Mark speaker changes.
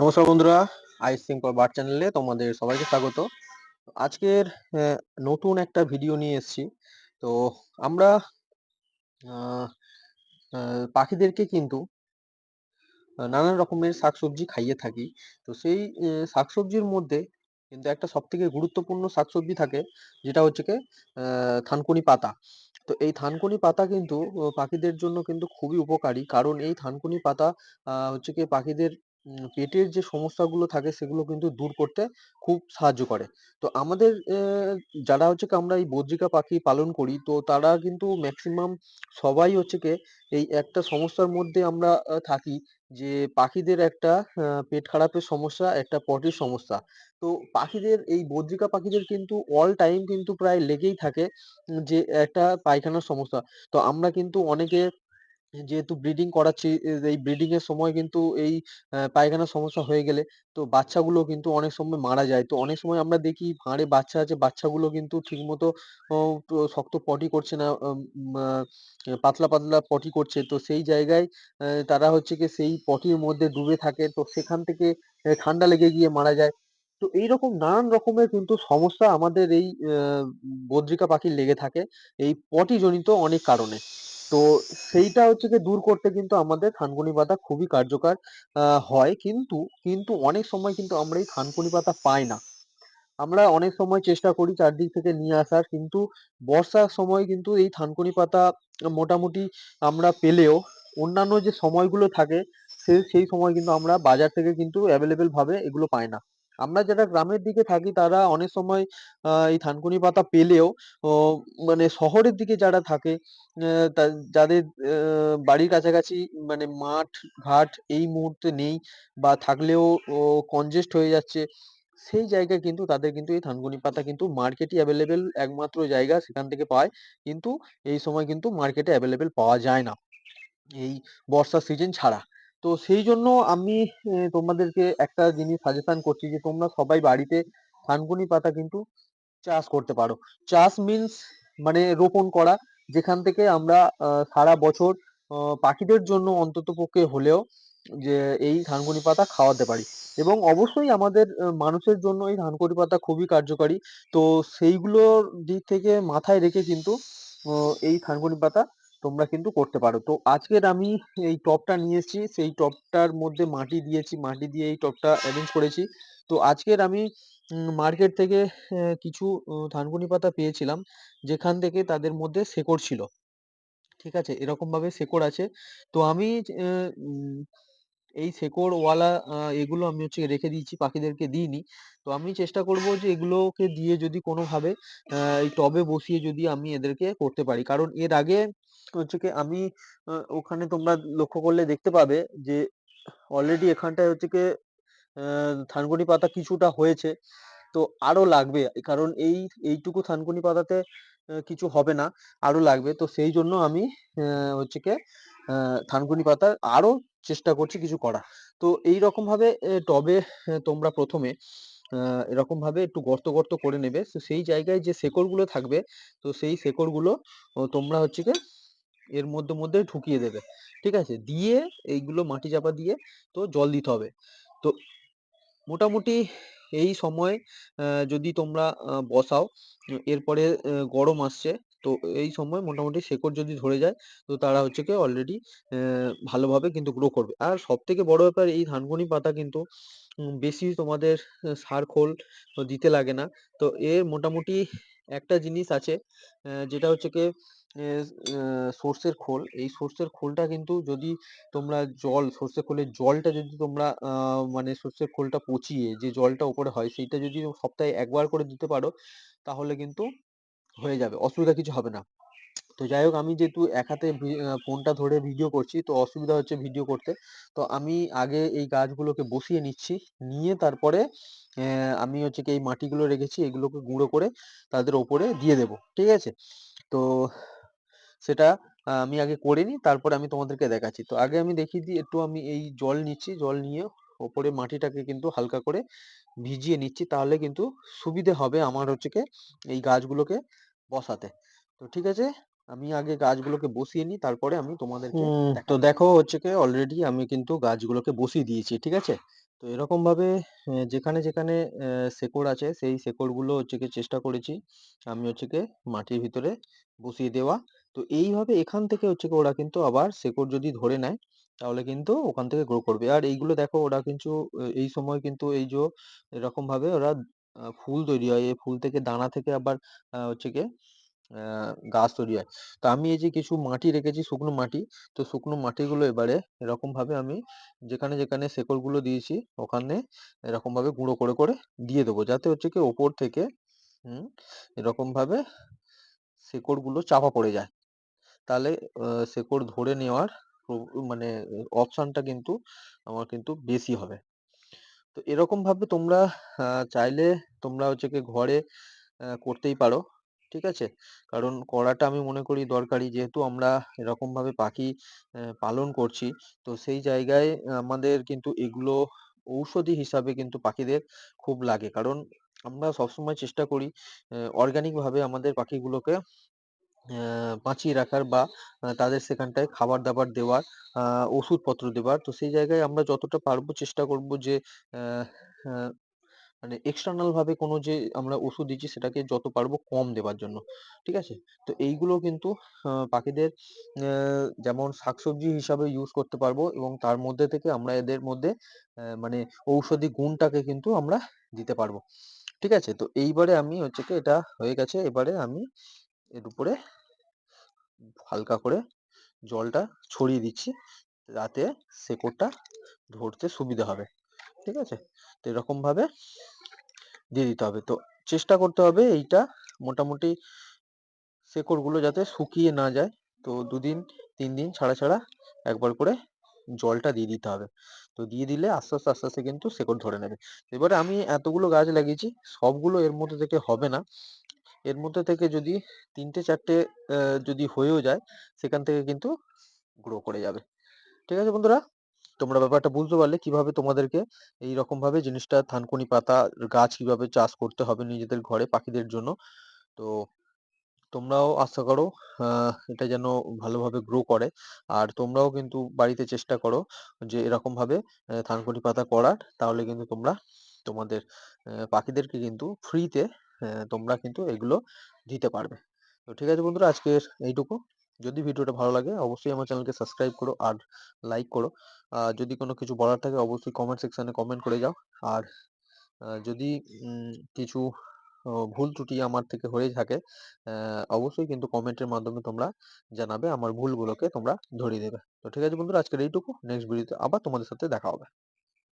Speaker 1: নমস্কার বন্ধুরা আইস সিম্পল বার চ্যানেলে তোমাদের সবাইকে স্বাগত। আজকের নতুন একটা ভিডিও নিয়ে এসেছি। তো আমরা পাখিদেরকে কিন্তু নানান রকমের শাকসবজি খাইয়ে থাকি। তো সেই শাকসবজির মধ্যে কিন্তু একটা সব থেকে গুরুত্বপূর্ণ শাকসবজি থাকে, যেটা হচ্ছে কি থানকুনি পাতা। তো এই থানকুনি পাতা কিন্তু পাখিদের জন্য কিন্তু খুবই উপকারী। কারণ এই থানকুনি পাতা হচ্ছে কি, পাখিদের পেটের যে সমস্যাগুলো থাকে সেগুলো কিন্তু দূর করতে খুব সাহায্য করে। তো আমাদের যারা হচ্ছে কি আমরা এই বদ্রিকা পাখি পালন করি, তো তারা কিন্তু ম্যাক্সিমাম সবাই হচ্ছে কি এই একটা সমস্যার মধ্যে আমরা থাকি যে পাখিদের একটা পেট খারাপের সমস্যা, একটা পটির সমস্যা। তো পাখিদের, এই বদ্রিকা পাখিদের কিন্তু অল টাইম কিন্তু প্রায় লেগেই থাকে যে একটা পায়খানার সমস্যা। তো আমরা কিন্তু অনেকে যেহেতু ব্রিডিং করাচ্ছি এই ব্রিডিং এর সময় কিন্তু এই পায়খানার সমস্যা হয়ে গেলে তো বাচ্চাগুলো কিন্তু অনেক সময় মারা যায়। তো অনেক সময় আমরা দেখি ভাঁড়ে বাচ্চা আছে, বাচ্চাগুলো কিন্তু ঠিকমতো শক্ত পটি করছে না পাতলা পাতলা পটি করছে। তো সেই জায়গায় তারা হচ্ছে কি সেই পটির মধ্যে ডুবে থাকে। তো সেখান থেকে ঠান্ডা লেগে গিয়ে মারা যায়। তো এইরকম নানান রকমের কিন্তু সমস্যা আমাদের এই বদ্রিকা পাখির লেগে থাকে। এই পটি জনিত অনেক কারণে। তো সেইটা হচ্ছে গিয়ে দূর করতে কিন্তু আমাদের থানকুনি পাতা খুবই কার্যকর হয়। কিন্তু কিন্তু অনেক সময় কিন্তু আমরা এই থানকুনি পাতা পাই না। আমরা অনেক সময় চেষ্টা করি চারদিক থেকে নিয়ে আসার, কিন্তু বর্ষার সময় কিন্তু এই থানকুনি পাতা মোটামুটি আমরা পেলেও অন্যান্য যে সময়গুলো থাকে, সে, সেই সময় কিন্তু আমরা বাজার থেকে কিন্তু অ্যাভেলেবেল ভাবে এগুলো পাই না। আমরা যারা গ্রামের দিকে থাকি তারা অনেক সময় এই থানকুনি পাতা পেলেও মানে শহরের দিকে যারা থাকে যাদের বাড়ির কাছাকাছি মানে মাঠ, ঘাট এই মুহূর্তে নেই বা থাকলেও কনজেস্ট হয়ে যাচ্ছে, সেই জায়গায় কিন্তু তাদের কিন্তু এই থানকুনি পাতা কিন্তু মার্কেটই অ্যাভেলেবেল একমাত্র জায়গা সেখান থেকে পায়, কিন্তু এই সময় কিন্তু মার্কেটে অ্যাভেলেবেল পাওয়া যায় না, এই বর্ষার সিজন ছাড়া। তো সেই জন্য আমি তোমাদেরকে একটা জিনিস সাজেশন করছি যে, তোমরা সবাই বাড়িতে থানকুনি পাতা কিন্তু চাষ করতে পারো। চাষ মিন্স মানে রোপণ করা, যেখান থেকে আমরা সারা বছর পাখিদের জন্য অন্ততপক্ষে হলেও যে, এই থানকুনি পাতা খাওয়াতে পারি। এবং অবশ্যই আমাদের মানুষের জন্য এই থানকুনি পাতা খুবই কার্যকারী। তো সেইগুলোর দিক থেকে মাথায় রেখে কিন্তু এই থানকুনি পাতা তোমরা কিন্তু করতে পারো। তো আজকের আমি এই টবটা নিয়ে এসেছি সেই টবটার মধ্যে মাটি দিয়েছি মাটি দিয়ে এই টবটা অ্যারেঞ্জ করেছি। তো আজকের আমি মার্কেট থেকে কিছু আহ, থানকুনি পাতা পেয়েছিলাম যেখান থেকে তাদের মধ্যে শেকড় ছিল। ঠিক আছে? এরকম ভাবে শেকড় আছে। তো আমি এই শেকড় ওয়ালা এগুলো আমি হচ্ছে রেখে দিয়েছি পাখিদেরকে দিইনি। তো আমি চেষ্টা করব যে এগুলোকে দিয়ে যদি কোনোভাবে এই টবে বসিয়ে যদি আমি এদেরকে করতে পারি। কারণ এর আগে হচ্ছে কি? আমি ওখানে তোমরা লক্ষ্য করলে দেখতে পাবে যে অলরেডি এখানটায় হচ্ছে কি থানকুনি পাতা কিছুটা হয়েছে। তো আরও লাগবে, কারণ এই, এইটুকু থানকুনি পাতাতে কিছু হবে না, আরও লাগবে। তো সেই জন্য আমি হচ্ছে কি থানকুনি পাতা আরও চেষ্টা করছি কিছু করা তো এই রকম ভাবে টবে তোমরা প্রথমে এরকম ভাবে একটু গর্ত গর্ত করে নেবে। তো সেই জায়গায় যে শেকড়গুলো থাকবে, তো সেই শেকড়গুলো ও, তোমরা হচ্ছে কি এর মধ্যে মধ্যে ঢুকিয়ে দেবে। ঠিক আছে? দিয়ে এইগুলো মাটি চাপা দিয়ে তো জল দিতে হবে। তো মোটামুটি এই সময় যদি তোমরা বসাও, এরপরে গরম আসছে, তো এই সময় মোটামুটি শেকড় যদি ধরে যায়, তো তারা হচ্ছে কি অলরেডি ভালোভাবে কিন্তু গ্রো করবে। আর সব থেকে বড় ব্যাপার, এই ধানকুনি পাতা কিন্তু বেশি তোমাদের সার খোল দিতে লাগে না। তো এর মোটামুটি একটা জিনিস আছে যেটা হচ্ছে কি সর্ষের খোল। এই সর্ষের খোলটা কিন্তু যদি তোমরা জল, সর্ষের খোলের জলটা যদি তোমরা মানে সর্ষের খোলটা পচিয়ে যে জলটা উপরে হয় সেইটা যদি সপ্তাহে একবার করে দিতে পারো, তাহলে কিন্তু হয়ে যাবে, অসুবিধা কিছু হবে না। তো যাই হোক, আমি যেহেতু এক হাতে ফোনটা ধরে ভিডিও করছি, তো অসুবিধা হচ্ছে ভিডিও করতে। তো আমি আগে এই গাছগুলোকে বসিয়ে নিচ্ছি, নিয়ে তারপরে আমি হচ্ছে কি এই মাটিগুলো রেখেছি, এগুলোকে গুঁড়ো করে তাদের ওপরে দিয়ে দেবো, ঠিক আছে? তো সেটা আমি আগে করে নিই তারপরে আমি তোমাদেরকে দেখাচ্ছি। তো আগে আমি দেখিয়ে দিই একটু আমি এই জল নিচ্ছি জল নিয়ে ওপরে মাটিটাকে কিন্তু হালকা করে ভিজিয়ে নিচ্ছি তাহলে কিন্তু সুবিধে হবে আমার হচ্ছে কি এই গাছগুলোকে বসাতে। তো ঠিক আছে? আমি আগে গাছগুলোকে বসিয়ে নিই তারপরে আমি তোমাদেরকে তো দেখো হচ্ছে কি অলরেডি আমি কিন্তু গাছগুলোকে বসিয়ে দিয়েছি ঠিক আছে? তো এরকমভাবে এ যেখানে, যেখানে শেকড় আছে সেই শেকড়গুলো হচ্ছে গিয়ে চেষ্টা করেছি আমি হচ্ছে গিয়ে মাটির ভিতরে বসিয়ে দেওয়া। তো এইভাবে এখান থেকে হচ্ছে গিয়ে ওরা কিন্তু আবার শেকড় যদি ধরে নেয় তাহলে কিন্তু ওখান থেকে গ্রো করবে। আর এইগুলো দেখো ওরা কিন্তু এই সময় কিন্তু এই যো এরকমভাবে ওরা আ ফুল তৈরি হয়। এই ফুল থেকে দানা থেকে আবার আ হচ্ছে গিয়ে অ্যা গাছ তৈরি হয়। তো আমি এই যে কিছু মাটি রেখেছি শুকনো মাটি, তো শুকনো মাটিগুলো এবারে এরকমভাবে আমি যেখানে, যেখানে শেকড়গুলো দিয়েছি ওখানে এরকমভাবে গুঁড়ো করে, করে দিয়ে দেবো। যাতে হচ্ছে কি ওপর থেকে হুম, এরকমভাবে শেকড়গুলো চাপা পড়ে যায়। তাহলে শেকড় ধরে নেওয়ার মানে অপশনটা কিন্তু আমার কিন্তু বেশি হবে। তো এরকমভাবে তোমরা চাইলে তোমরা হচ্ছে কি ঘরে করতেই পারো। ঠিক আছে? কারণ করাটা আমি মনে করি দরকারি। যেহেতু আমরা এরকমভাবে পাখি পালন করছি, তো সেই জায়গায় আমাদের কিন্তু এগুলো ঔষধি হিসাবে কিন্তু পাখিদের খুব লাগে। কারণ আমরা সবসময় চেষ্টা করি অ্যা অর্গানিক ভাবে আমাদের পাখিগুলোকে বাঁচিয়ে রাখার বা তাদের সেখানটায় খাবার-দাবার দেওয়ার, ওষুধপত্র দেওয়ার। তো সেই জায়গায় আমরা যতটা পারব চেষ্টা করব যে মানে এক্সটার্নাল ভাবে কোনো যে আমরা ওষুধ দিচ্ছি সেটাকে যত পারব কম দেবার জন্য। ঠিক আছে? তো এইগুলো কিন্তু পাখিদের যেমন শাকসবজি হিসাবে ইউজ করতে পারব এবং তার মধ্যে থেকে আমরা এদের মধ্যে মানে ঔষধি গুণটাকে কিন্তু আমরা দিতে পারব। ঠিক আছে? তো এইবারে আমি হচ্ছে কি এটা হয়ে গেছে। এবারে আমি এর উপরে হালকা করে জলটা ছড়িয়ে দিচ্ছি। যাতে শেকড়টা ধরতে সুবিধা হবে। ঠিক আছে? তো এরকমভাবে দিয়ে দিতে হবে। তো চেষ্টা করতে হবে এইটা মোটামুটি শেকড়গুলো যাতে শুকিয়ে না যায়। তো দুদিন তিন দিন ছাড়া, ছাড়া একবার করে জলটা দিয়ে দিতে হবে। তো দিয়ে দিলে আস্তে, আস্তে, আস্তে, আস্তে কিন্তু শেকড় ধরে নেবে। এবারে আমি এতগুলো গাছ লাগিয়েছি, সবগুলো এর মধ্যে থেকে হবে না। এর মধ্যে থেকে যদি ৩ টে ৪ যদি হয়েও যায়, সেখান থেকে কিন্তু গ্রো করে যাবে। ঠিক আছে বন্ধুরা? তোমরা ব্যাপারটা বুঝতে পারলে কীভাবে তোমাদেরকে এইরকমভাবে জিনিসটা থানকুনি পাতা গাছ কীভাবে চাষ করতে হবে নিজেদের ঘরে পাখিদের জন্য। তো তোমরাও আশা করো এটা যেন ভালোভাবে গ্রো করে। আর তোমরাও কিন্তু বাড়িতে চেষ্টা করো যে এরকমভাবে অ্যা থানকুনি পাতা করার। তাহলে কিন্তু তোমরা তোমাদের পাখিদেরকে কিন্তু ফ্রিতে তোমরা কিন্তু এগুলো দিতে পারবে। তো ঠিক আছে বন্ধুরা, আজকের এইটুকু। যদি ভিডিওটা ভালো লাগে, অবশ্যই আমার চ্যানেলকে সাবস্ক্রাইব করো আর লাইক করো। আর যদি কোনো কিছু বলার থাকে, অবশ্যই কমেন্ট সেকশানে কমেন্ট করে যাও। আর যদি কিছু ভুল ত্রুটি আমার থেকে হয়ে থাকে অবশ্যই কিন্তু কমেন্টের মাধ্যমে তোমরা জানাবে। আমার ভুলগুলোকে তোমরা ধরিয়ে দেবে। তো ঠিক আছে বন্ধুরা, আজকের এইটুকু। নেক্সট ভিডিওতে আবার তোমাদের সাথে দেখা হবে।